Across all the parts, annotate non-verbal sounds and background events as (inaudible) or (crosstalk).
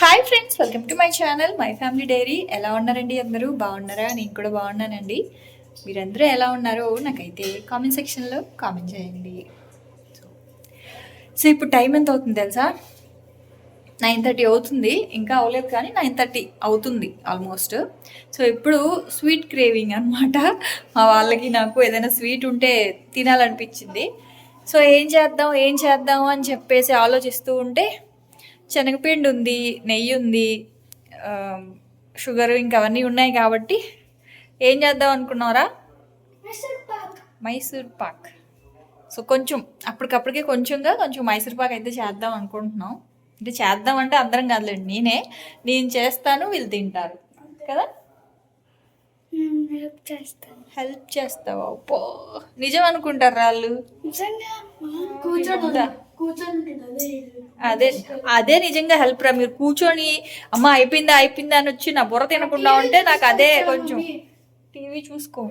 Hi friends welcome to my channel my family diary. ఎలా ఉన్నారండి అందరూ? బాగున్నారా? నేను కూడా బాగున్నానండి. మీరందరూ ఎలా ఉన్నారో నాకైతే కామెంట్ సెక్షన్లో కామెంట్ చేయండి. సో ఇప్పుడు టైం ఎంత అవుతుంది తెలుసా? నైన్ థర్టీ అవుతుంది. ఇంకా అవ్వలేదు కానీ నైన్ థర్టీ అవుతుంది ఆల్మోస్ట్ సో ఇప్పుడు స్వీట్ క్రేవింగ్ అనమాట మా వాళ్ళకి నాకు ఏదైనా స్వీట్ ఉంటే తినాలనిపించింది. సో ఏం చేద్దాం ఏం చేద్దాం అని చెప్పేసి ఆలోచిస్తూ ఉంటే శనగపిండి ఉంది నెయ్యి ఉంది షుగర్ ఇంకా అవన్నీ ఉన్నాయి కాబట్టి ఏం చేద్దాం అనుకున్నారా మైసూర్ పాక్. సో కొంచెం అప్పటికప్పటికే కొంచెంగా కొంచెం మైసూర్ పాక్ అయితే చేద్దాం అనుకుంటున్నాం. అంటే చేద్దాం అంటే అందరం కాదులేండి నేనే నేను చేస్తాను వీళ్ళు తింటారు. కదా? హెల్ప్ చేస్తాను. హెల్ప్ చేస్తావా? పో నిజం అనుకుంటారు వాళ్ళు? ఎంత? అదే అదే నిజంగా హెల్ప్ రా. మీరు కూర్చొని అమ్మ అయిపోయిందా అయిపోయిందా అని వచ్చి నా బుర్ర తినకుండా ఉంటే నాకు అదే కొంచెం టీవీ చూసుకో.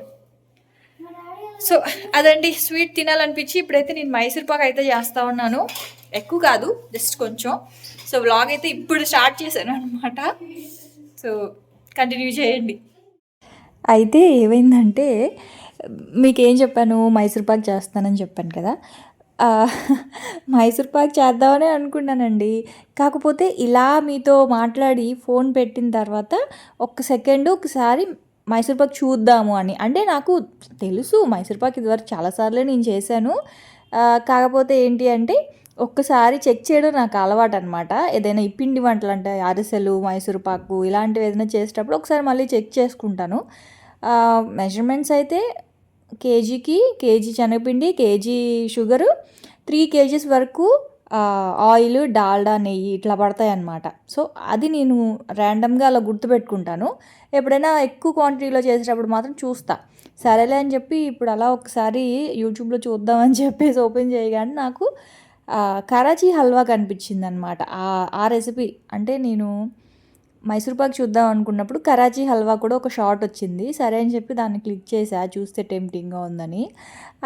సో అదండి స్వీట్ తినాలనిపించి ఇప్పుడైతే నేను మైసూర్ పాక్ అయితే చేస్తా ఉన్నాను. ఎక్కువ కాదు జస్ట్ కొంచెం. సో వ్లాగ్ అయితే ఇప్పుడు స్టార్ట్ చేశాను అనమాట సో కంటిన్యూ చేయండి. అయితే ఏమైందంటే మీకు ఏం చెప్పాను? మైసూర్ పాక్ చేస్తానని చెప్పాను కదా. మైసూర్ పాక్ చేద్దామని అనుకున్నానండి. కాకపోతే ఇలా మీతో మాట్లాడి ఫోన్ పెట్టిన తర్వాత ఒక్క సెకండ్ ఒకసారి మైసూర్ పాక్ చూద్దాము అని. అంటే నాకు తెలుసు మైసూర్ పాక్ ఇదివరకు చాలాసార్లు నేను చేశాను. కాకపోతే ఏంటి అంటే ఒక్కసారి చెక్ చేయడం నాకు అలవాటు అనమాట ఏదైనా పిండి వంటలు అంటే అరిసెలు మైసూర్ పాకు ఇలాంటివి ఏదైనా చేసేటప్పుడు ఒకసారి మళ్ళీ చెక్ చేసుకుంటాను. మెజర్మెంట్స్ అయితే కేజీకి కేజీ శనగపిండి కేజీ షుగరు త్రీ కేజీస్ వరకు ఆయిల్ డాల్డా నెయ్యి ఇట్లా పడతాయి అన్నమాట సో అది నేను ర్యాండమ్గా అలా గుర్తుపెట్టుకుంటాను. ఎప్పుడైనా ఎక్కువ క్వాంటిటీలో చేసేటప్పుడు మాత్రం చూస్తా. సరేలే అని చెప్పి ఇప్పుడు అలా ఒకసారి యూట్యూబ్లో చూద్దామని చెప్పేసి ఓపెన్ చేయగానే నాకు కరాచీ హల్వా కనిపించింది అనమాట ఆ రెసిపీ. అంటే నేను మైసూర్ పాక్ చూద్దాం అనుకున్నప్పుడు కరాచీ హల్వా కూడా ఒక షార్ట్ వచ్చింది. సరే అని చెప్పి దాన్ని క్లిక్ చేసా. చూస్తే టెంప్టింగ్గా ఉందని.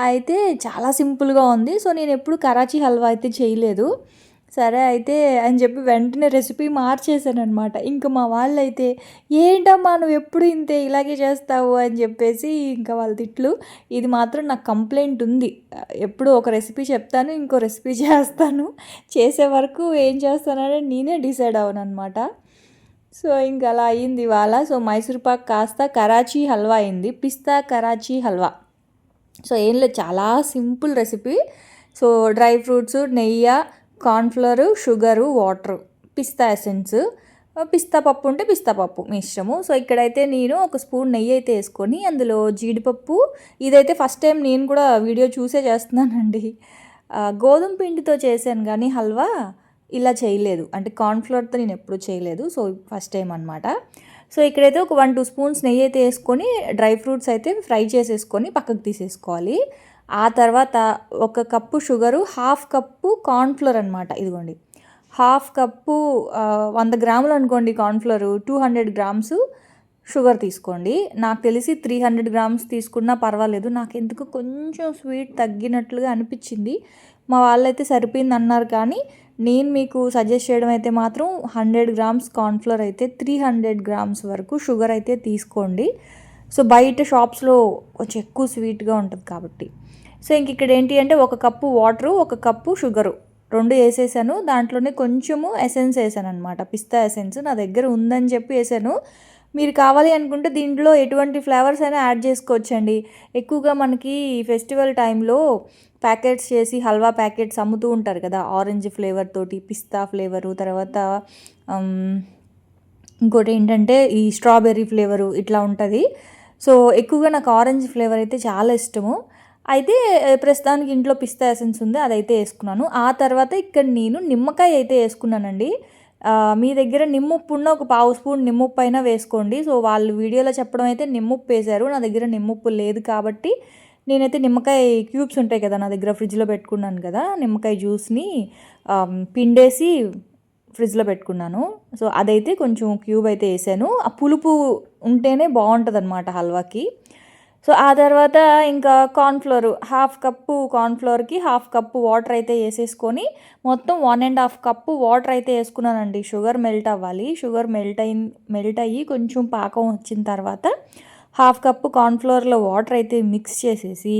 అయితే చాలా సింపుల్గా ఉంది. సో నేను ఎప్పుడు కరాచీ హల్వా అయితే చేయలేదు. సరే అయితే అని చెప్పి వెంటనే రెసిపీ మార్చేసాను అనమాట ఇంకా మా వాళ్ళు అయితే ఏంటమ్మా నువ్వు ఎప్పుడు ఇంతే ఇలాగే చేస్తావు? అని చెప్పేసి ఇంకా వాళ్ళ తిట్లు. ఇది మాత్రం నాకు కంప్లైంట్ ఉంది. ఎప్పుడు ఒక రెసిపీ చెప్తాను ఇంకో రెసిపీ (laughs) చేస్తాను. చేసే వరకు ఏం చేస్తానని నేనే డిసైడ్ అవను అనమాట సో ఇంకా అలా అయింది ఇవాళ. సో మైసూర్ పాక్ కాస్త కరాచీ హల్వా అయింది. పిస్తా కరాచీ హల్వా. సో ఏం లేదు చాలా simple recipe. So dry fruits నెయ్యి కార్న్ఫ్లవరు షుగరు వాటర్. పిస్తా ఎసెన్స్. పిస్తా పప్పు ఉంటే పిస్తా పప్పు మీ ఇష్టము. సో ఇక్కడైతే నేను ఒక స్పూన్ నెయ్యి అయితే వేసుకొని అందులో జీడిపప్పు. ఇదైతే ఫస్ట్ టైం నేను కూడా వీడియో చూసే చేస్తున్నానండి. గోధుమ పిండితో చేశాను కానీ హల్వా. ఇలా చేయలేదు. అంటే కార్న్ఫ్లవర్తో నేను ఎప్పుడు చేయలేదు. సో ఫస్ట్ టైం అనమాట సో ఇక్కడైతే ఒక వన్ టూ స్పూన్స్ నెయ్యి అయితే వేసుకొని డ్రై ఫ్రూట్స్ అయితే ఫ్రై చేసేసుకొని పక్కకు తీసేసుకోవాలి. ఆ తర్వాత ఒక cup sugar half cup cornflour అనమాట ఇదిగోండి. హాఫ్ కప్పు వంద గ్రాములు అనుకోండి cornflour. Two hundred grams sugar తీసుకోండి. నాకు తెలిసి త్రీ హండ్రెడ్ గ్రామ్స్ తీసుకున్నా పర్వాలేదు. నాకు ఎందుకు కొంచెం స్వీట్ తగ్గినట్లుగా అనిపించింది. మా వాళ్ళైతే సరిపోయింది అన్నారు కానీ నేను మీకు సజెస్ట్ చేయడం అయితే మాత్రం హండ్రెడ్ గ్రామ్స్ కార్న్ఫ్లోర్ అయితే త్రీ హండ్రెడ్ గ్రామ్స్ వరకు షుగర్ అయితే తీసుకోండి. సో బయట షాప్స్లో కొంచెం ఎక్కువ స్వీట్గా ఉంటుంది కాబట్టి. సో ఇంక ఇక్కడ ఏంటి అంటే ఒక కప్పు వాటరు ఒక కప్పు షుగరు రెండు వేసేసాను. దాంట్లోనే కొంచెము ఎసెన్స్ వేసాను అనమాట పిస్తా ఎసెన్స్ నా దగ్గర ఉందని చెప్పి వేసాను. మీరు కావాలి అనుకుంటే దీంట్లో ఎటువంటి ఫ్లేవర్స్ అయినా యాడ్ చేసుకోవచ్చండి. ఎక్కువగా మనకి ఫెస్టివల్ టైంలో ప్యాకెట్స్ చేసి హల్వా ప్యాకెట్స్ అమ్ముతూ ఉంటారు కదా. ఆరెంజ్ ఫ్లేవర్ తోటి పిస్తా ఫ్లేవరు తర్వాత ఇంకోటి ఏంటంటే ఈ స్ట్రాబెర్రీ ఫ్లేవరు ఇట్లా ఉంటుంది. సో ఎక్కువగా నాకు ఆరెంజ్ ఫ్లేవర్ అయితే చాలా ఇష్టము. అయితే ప్రస్తుతానికి ఇంట్లో పిస్తా ఎసెన్స్ ఉంది అదైతే వేసుకున్నాను. ఆ తర్వాత ఇక్కడ నేను నిమ్మకాయ అయితే వేసుకున్నానండి. మీ దగ్గర నిమ్ముప్పు ఉన్న ఒక పావు స్పూన్ నిమ్ముప్పు అయినా వేసుకోండి. సో వాళ్ళు వీడియోలో చెప్పడం అయితే నిమ్ముప్పు వేశారు. నా దగ్గర నిమ్ముప్పు లేదు కాబట్టి నేనైతే నిమ్మకాయ క్యూబ్స్ ఉంటాయి కదా నా దగ్గర ఫ్రిడ్జ్లో పెట్టుకున్నాను కదా నిమ్మకాయ జ్యూస్ని పిండేసి ఫ్రిడ్జ్లో పెట్టుకున్నాను. సో అదైతే కొంచెం క్యూబ్ అయితే వేసాను. ఆ పులుపు ఉంటేనే బాగుంటుంది అనమాట హల్వాకి. సో ఆ తర్వాత ఇంకా కార్న్ఫ్లోర్ హాఫ్ కప్పు కార్న్ఫ్లోర్కి హాఫ్ కప్పు వాటర్ అయితే వేసేసుకొని మొత్తం one and half cup water అయితే వేసుకున్నానండి. షుగర్ మెల్ట్ అవ్వాలి. షుగర్ మెల్ట్ అయి మెల్ట్ అయ్యి కొంచెం పాకం వచ్చిన తర్వాత హాఫ్ కప్పు కార్న్ఫ్లోర్లో వాటర్ అయితే మిక్స్ చేసేసి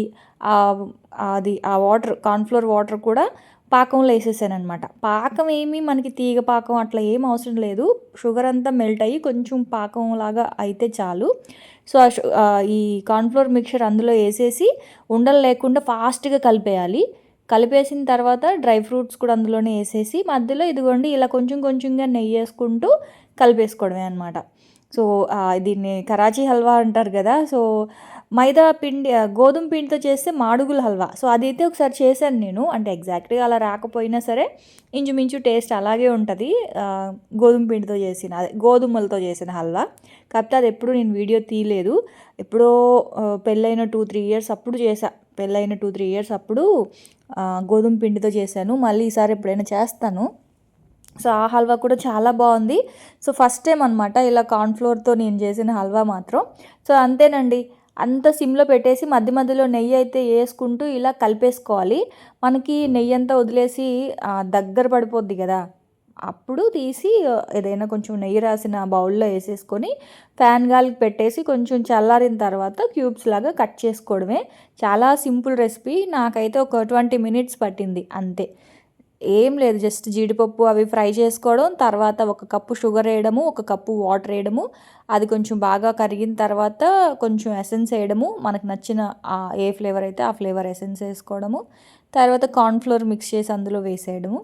అది ఆ వాటర్ కార్న్ఫ్లోర్ వాటర్ కూడా పాకంలో వేసేసాను అనమాట పాకం ఏమీ మనకి తీగ పాకం అట్లా ఏం అవసరం లేదు. షుగర్ అంతా మెల్ట్ అయ్యి కొంచెం పాకం లాగా అయితే చాలు. సో ఆ షు- ఈ కార్న్ఫ్లోర్ మిక్చర్ అందులో వేసేసి ఉండలు లేకుండా ఫాస్ట్గా కలిపేయాలి. కలిపేసిన తర్వాత డ్రై ఫ్రూట్స్ కూడా అందులోనే వేసేసి మధ్యలో ఇదిగోండి ఇలా కొంచెం కొంచెంగా నెయ్యి వేసుకుంటూ కలిపేసుకోవడమే అనమాట సో దీన్ని కరాచీ హల్వా అంటారు కదా సో మైదా పిండి గోధుమ పిండితో చేస్తే మాడుగుల హల్వా. సో అదైతే ఒకసారి చేశాను నేను. అంటే ఎగ్జాక్ట్గా అలా రాకపోయినా సరే ఇంచుమించు టేస్ట్ అలాగే ఉంటుంది. గోధుమ పిండితో చేసిన అదే గోధుమలతో చేసిన హల్వా. కాకపోతే అది ఎప్పుడు నేను వీడియో తీయలేదు. ఎప్పుడో పెళ్ళైన టూ త్రీ ఇయర్స్ అప్పుడు చేశా. పెళ్ళైన టూ త్రీ ఇయర్స్ అప్పుడు గోధుమ పిండితో చేశాను. మళ్ళీ ఈసారి ఎప్పుడైనా చేస్తాను. సో ఆ హల్వా కూడా చాలా బాగుంది. సో ఫస్ట్ టైం అనమాట ఇలా కార్న్ఫ్లోర్తో నేను చేసిన హల్వా మాత్రం. సో అంతేనండి. అంత సిమ్లో పెట్టేసి మధ్య మధ్యలో నెయ్యి అయితే వేసుకుంటూ ఇలా కలిపేసుకోవాలి. మనకి నెయ్యి అంతా వదిలేసి దగ్గర పడిపోద్ది కదా. అప్పుడు తీసి ఏదైనా కొంచెం నెయ్యి రాసిన బౌల్లో వేసేసుకొని ఫ్యాన్ గాలికి పెట్టేసి కొంచెం చల్లారిన తర్వాత క్యూబ్స్ లాగా కట్ చేసుకోవడమే. చాలా సింపుల్ రెసిపీ. నాకైతే ఒక ట్వంటీ మినిట్స్ పట్టింది. అంతే. ఏం లేదు జస్ట్ జీడిపప్పు అవి ఫ్రై చేసుకోవడం తర్వాత ఒక కప్పు షుగర్ వేయడము ఒక కప్పు వాటర్ వేయడము అది కొంచెం బాగా కరిగిన తర్వాత కొంచెం ఎసెన్స్ వేయడము మనకు నచ్చిన ఏ ఫ్లేవర్ అయితే ఆ ఫ్లేవర్ ఎసెన్స్ వేసుకోవడము తర్వాత కార్న్ఫ్లోర్ మిక్స్ చేసి అందులో వేసేయడము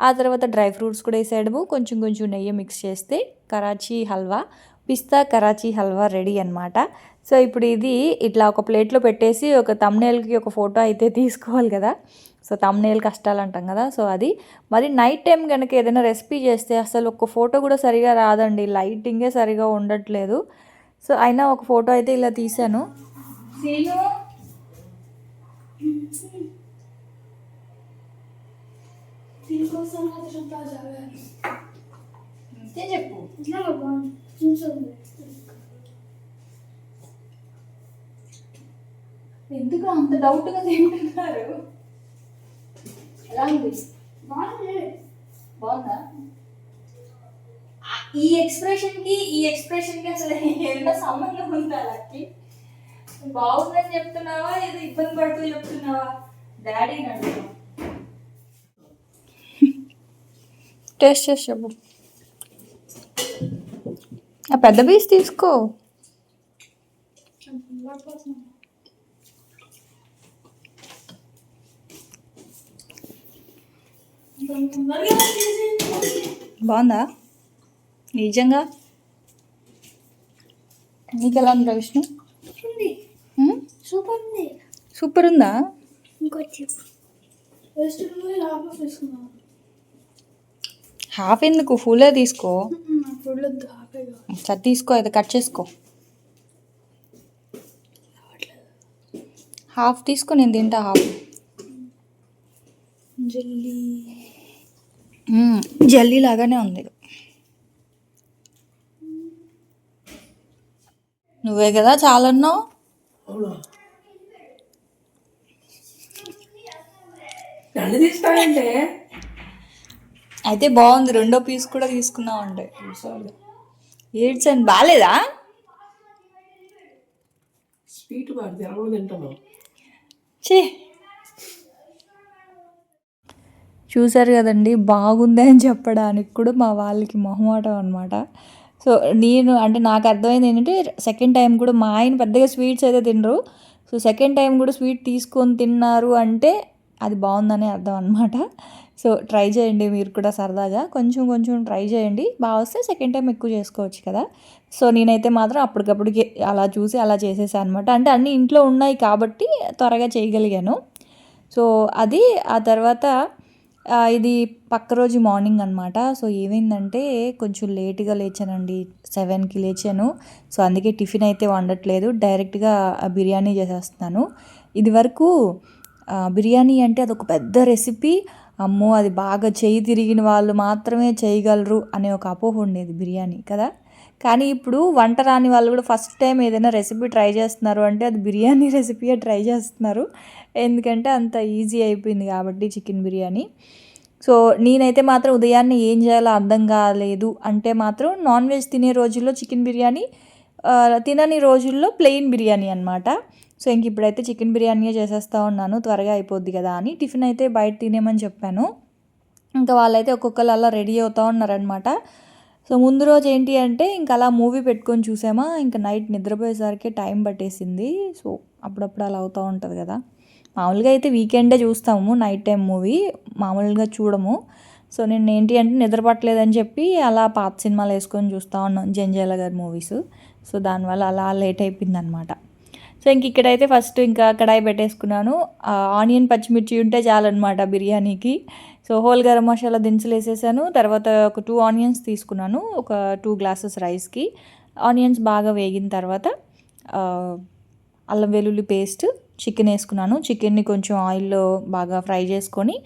ఆ తర్వాత డ్రై ఫ్రూట్స్ కూడా వేసేయడము కొంచెం కొంచెం నెయ్యి మిక్స్ చేస్తే కరాచీ హల్వా పిస్తా కరాచీ హల్వా రెడీ అనమాట సో ఇప్పుడు ఇది ఇట్లా ఒక ప్లేట్లో పెట్టేసి ఒక తమ్నేల్కి ఒక ఫోటో అయితే తీసుకోవాలి కదా. సో తమ్నేల్ కష్టాలు అంటాం కదా సో అది. మరి నైట్ టైం కనుక ఏదైనా రెసిపీ చేస్తే అసలు ఒక ఫోటో కూడా సరిగా రాదండి. లైటింగే సరిగా ఉండట్లేదు. సో అయినా ఒక ఫోటో అయితే ఇలా తీశాను. చెప్పు. ఎందుకు అంత డౌట్గా తింటున్నారు? ఉంది బాగుంది? ఈ ఎక్స్ప్రెషన్కి ఈ ఎక్స్ప్రెషన్కి అసలు ఏమైనా సంబంధం ఉందా లక్కి? బాగుందని చెప్తున్నావా? ఏదో ఇబ్బంది పడుతూ చెప్తున్నావా? డాడీ నన్ను టేస్ట్ చేసి చెప్పు ఆ పెద్ద పీస్ తీసుకో. బాగుందా? నిజంగా? నీకు ఎలా ఉందా. విష్ణు? సూపర్ ఉంది. సూపర్ ఉందా? ఇంకొచ్చి హాఫ్ ఎందుకు? ఫుల్లే తీసుకో. సరే తీసుకో అయితే కట్ చేసుకో. హాఫ్ తీసుకో నేను తింటా హాఫ్ జల్లీ. జల్లీ లాగానే ఉంది. నువ్వే కదా చాలా అన్నావు అవునా? రెండు తీస్తానంటే అయితే బాగుంది రెండో పీస్ కూడా తీసుకున్నావు అంటే ఏడ్చండి బాగాలేదా స్వీట్ చే చూసారు కదండి బాగుంది అని చెప్పడానికి కూడా మా వాళ్ళకి మొహమాటం అనమాట సో నేను అంటే నాకు అర్థమైంది ఏంటంటే సెకండ్ టైం కూడా మా ఆయన పెద్దగా స్వీట్స్ అయితే తినరు. సో సెకండ్ టైం కూడా స్వీట్ తీసుకొని తిన్నారు అంటే అది బాగుందని అర్థం అనమాట సో ట్రై చేయండి మీరు కూడా సరదాగా. కొంచెం కొంచెం ట్రై చేయండి. బాగా వస్తే సెకండ్ టైం ఎక్కువ చేసుకోవచ్చు కదా. సో నేనైతే మాత్రం అప్పటికప్పటికి అలా చూసి అలా చేసేసాను అనమాట అంటే అన్నీ ఇంట్లో ఉన్నాయి కాబట్టి త్వరగా చేయగలిగాను. సో అది ఆ తర్వాత ఇది పక్క రోజు మార్నింగ్ అనమాట సో ఏమైందంటే కొంచెం లేట్గా లేచానండి. సెవెన్కి లేచాను. సో అందుకే టిఫిన్ అయితే వండట్లేదు. డైరెక్ట్గా బిర్యానీ చేసేస్తున్నాను. ఇది వరకు బిర్యానీ అంటే అదొక పెద్ద రెసిపీ. అమ్మో అది బాగా చేయి తిరిగిన వాళ్ళు మాత్రమే చేయగలరు అనే ఒక అపోహ ఉండేది బిర్యానీ కదా? కానీ ఇప్పుడు వంట రాని వాళ్ళు కూడా ఫస్ట్ టైం ఏదైనా రెసిపీ ట్రై చేస్తున్నారు అంటే అది బిర్యానీ (laughs) రెసిపీయే ట్రై చేస్తున్నారు. ఎందుకంటే అంత ఈజీ అయిపోయింది కాబట్టి చికెన్ బిర్యానీ. సో నేనైతే మాత్రం ఉదయాన్నే ఏం చేయాలో అర్థం కాలేదు. అంటే మాత్రం నాన్ వెజ్ తినే రోజుల్లో చికెన్ బిర్యానీ తినని రోజుల్లో ప్లెయిన్ బిర్యానీ అనమాట సో ఇంక ఇప్పుడైతే చికెన్ బిర్యానీయే చేసేస్తూ ఉన్నాను. త్వరగా అయిపోద్ది కదా అని టిఫిన్ అయితే బయట తినేమని చెప్పాను. ఇంకా వాళ్ళైతే ఒక్కొక్కరు అలా రెడీ అవుతూ ఉన్నారనమాట సో ముందు రోజు ఏంటి అంటే ఇంకా అలా మూవీ పెట్టుకొని చూసామా ఇంకా నైట్ నిద్రపోయేసరికి టైం పట్టేసింది. సో అప్పుడప్పుడు అలా అవుతూ ఉంటుంది కదా. మామూలుగా అయితే వీకెండే చూస్తాము నైట్ టైం మూవీ మామూలుగా చూడము. సో నేను ఏంటి అంటే నిద్రపట్టలేదని చెప్పి అలా పాత సినిమాలు వేసుకొని చూస్తూ ఉన్నాను జంజాల గారి మూవీస్. సో దానివల్ల అలా లేట్ అయిపోయింది అనమాట సో ఇంక ఇక్కడైతే ఫస్ట్ ఇంకా కడాయి పెట్టేసుకున్నాను. ఆనియన్ పచ్చిమిర్చి ఉంటే చాలన్నమాట బిర్యానీకి. సో హోల్ గరం మసాలా దినుసులు వేసేసాను. తర్వాత ఒక టూ ఆనియన్స్ తీసుకున్నాను ఒక టూ గ్లాసెస్ రైస్కి. ఆనియన్స్ బాగా వేగిన తర్వాత అల్లం వెల్లుల్లి పేస్ట్ చికెన్ వేసుకున్నాను. చికెన్ని కొంచెం ఆయిల్లో బాగా ఫ్రై చేసుకొని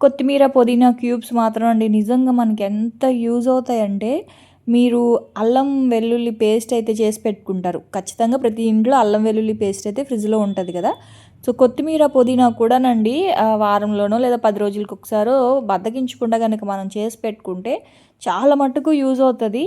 కొత్తిమీర పుదీనా క్యూబ్స్ మాత్రం అండి నిజంగా మనకి ఎంత యూజ్ అవుతాయంటే మీరు అల్లం వెల్లుల్లి పేస్ట్ అయితే చేసి పెట్టుకుంటారు. ఖచ్చితంగా ప్రతి ఇంట్లో అల్లం వెల్లుల్లి పేస్ట్ అయితే ఫ్రిడ్జ్లో ఉంటుంది కదా. సో కొత్తిమీర పుదీనా కూడానండి వారంలోనో లేదా పది రోజులకి ఒకసారో బద్దకించకుండా కనుక మనం చేసి పెట్టుకుంటే చాలా మటుకు యూజ్ అవుతుంది.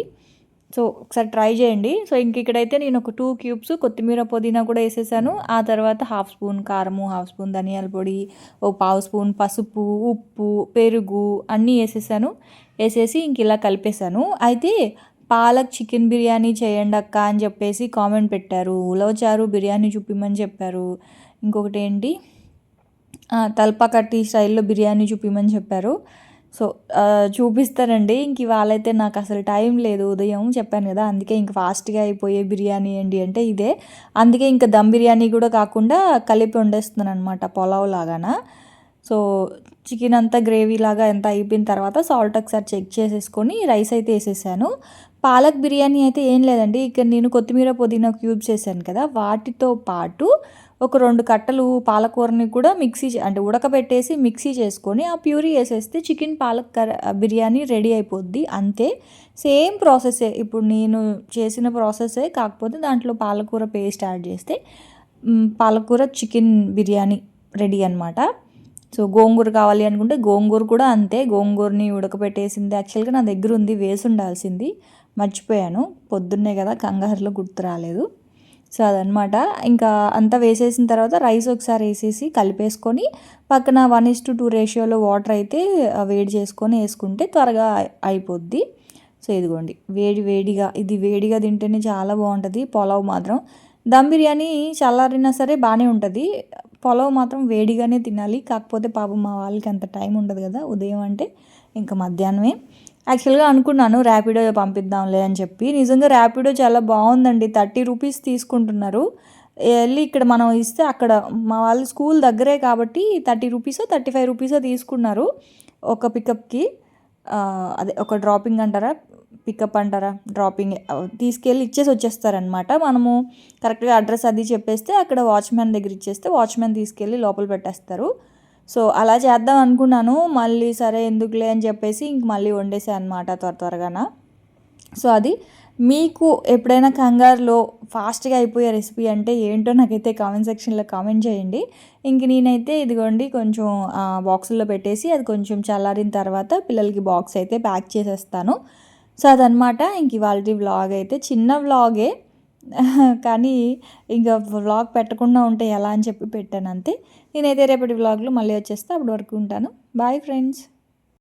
సో ఒకసారి ట్రై చేయండి. సో ఇంక ఇక్కడైతే నేను ఒక టూ క్యూబ్స్ కొత్తిమీర పుదీనా కూడా వేసేసాను. ఆ తర్వాత హాఫ్ స్పూన్ కారము హాఫ్ స్పూన్ ధనియాల పొడి ఓ పావు స్పూన్ పసుపు ఉప్పు పెరుగు అన్నీ వేసేసాను. వేసేసి ఇంక ఇలా కలిపేశాను. అయితే పాలక్ చికెన్ బిర్యానీ చేయండి అక్క అని చెప్పేసి కామెంట్ పెట్టారు. ఉలవచారు బిర్యానీ చూపిమని చెప్పారు. ఇంకొకటి ఏంటి? ఆ, స్టైల్లో బిర్యానీ చూపిమని చెప్పారు. సో చూపిస్తానండి ఇంక ఇవాళైతే నాకు అసలు టైం లేదు ఉదయం చెప్పాను కదా అందుకే ఇంక ఫాస్ట్గా అయిపోయే బిర్యానీ ఏంటి అంటే ఇదే. అందుకే ఇంకా దమ్ బిర్యానీ కూడా కాకుండా కలిపి వండేస్తున్నాను అనమాట పొలావ్ లాగాన. సో చికెన్ అంతా గ్రేవీ లాగా ఎంత అయిపోయిన తర్వాత సాల్ట్ ఒకసారి చెక్ చేసేసుకొని రైస్ అయితే వేసేసాను. పాలక్ బిర్యానీ అయితే ఏం లేదండి. ఇక్కడ నేను కొత్తిమీర పుదీనా క్యూబ్స్ చేశాను కదా వాటితో పాటు ఒక రెండు కట్టలు పాలకూరని కూడా మిక్సీ చే- అంటే ఉడకబెట్టేసి మిక్సీ చేసుకొని ఆ ప్యూరీ వేసేస్తే chicken palak curry biryani ready అయిపోద్ది. అంతే. సేమ్ ప్రాసెసే. ఇప్పుడు నేను చేసిన ప్రాసెసే కాకపోతే దాంట్లో పాలకూర పేస్ట్ యాడ్ చేస్తే పాలకూర చికెన్ బిర్యానీ రెడీ అనమాట సో గోంగూర కావాలి అనుకుంటే గోంగూర కూడా అంతే. గోంగూరని ఉడకబెట్టేసింది. యాక్చువల్గా నా దగ్గర ఉంది వేసి ఉండాల్సింది. మర్చిపోయాను. పొద్దున్నే కదా కంగారులో గుర్తు రాలేదు. సో అదనమాట ఇంకా అంతా వేసేసిన తర్వాత రైస్ ఒకసారి వేసేసి కలిపేసుకొని పక్కన వన్ ఇస్ టు టూ రేషియోలో వాటర్ అయితే వేడి చేసుకొని వేసుకుంటే త్వరగా అయిపోద్ది. సో ఇదిగోండి. వేడి వేడిగా ఇది వేడిగా తింటేనే చాలా బాగుంటుంది. పొలావ్ మాత్రం. దమ్ బిర్యానీ చల్లారినా సరే బాగానే ఉంటుంది. పొలవ్ మాత్రం వేడిగానే తినాలి. కాకపోతే పాపం మా వాళ్ళకి అంత టైం ఉండదు కదా ఉదయం అంటే. ఇంకా మధ్యాహ్నమే. యాక్చువల్గా అనుకున్నాను ర్యాపిడో పంపిద్దాంలే అని చెప్పి. నిజంగా ర్యాపిడో చాలా బాగుందండి. థర్టీ రూపీస్ తీసుకుంటున్నారు. వెళ్ళి ఇక్కడ మనం ఇస్తే అక్కడ మా వాళ్ళ స్కూల్ దగ్గరే కాబట్టి థర్టీ రూపీసో థర్టీ ఫైవ్ రూపీసో తీసుకున్నారు ఒక పికప్కి. అదే ఒక డ్రాపింగ్ అంటారా? పికప్ అంటారా? డ్రాపింగ్ తీసుకెళ్ళి ఇచ్చేసి వచ్చేస్తారనమాట మనము కరెక్ట్గా అడ్రస్ అది చెప్పేస్తే అక్కడ వాచ్మెన్ దగ్గర ఇచ్చేస్తే వాచ్మెన్ తీసుకెళ్ళి లోపల పెట్టేస్తారు. సో అలా చేద్దాం అనుకున్నాను. మళ్ళీ సరే ఎందుకులే అని చెప్పేసి ఇంక మళ్ళీ వండేసా అనమాట త్వర త్వరగాన. సో అది మీకు ఎప్పుడైనా కంగారులో ఫాస్ట్గా అయిపోయే రెసిపీ అంటే ఏంటో నాకైతే కామెంట్ సెక్షన్లో కామెంట్ చేయండి. ఇంక నేనైతే ఇదిగోండి కొంచెం బాక్సుల్లో పెట్టేసి అది కొంచెం చల్లారిన తర్వాత పిల్లలకి బాక్స్ అయితే ప్యాక్ చేసేస్తాను. సో అదనమాట ఇంక ఇవాళ వ్లాగ్ అయితే. చిన్న వ్లాగే. కానీ ఇంకా వ్లాగ్ పెట్టకుండా ఉంటే ఎలా అని చెప్పి పెట్టాను అంతే. నేనైతే రేపటి వ్లాగ్లో మళ్ళీ వచ్చేస్తే. అప్పటి వరకు ఉంటాను. Bye friends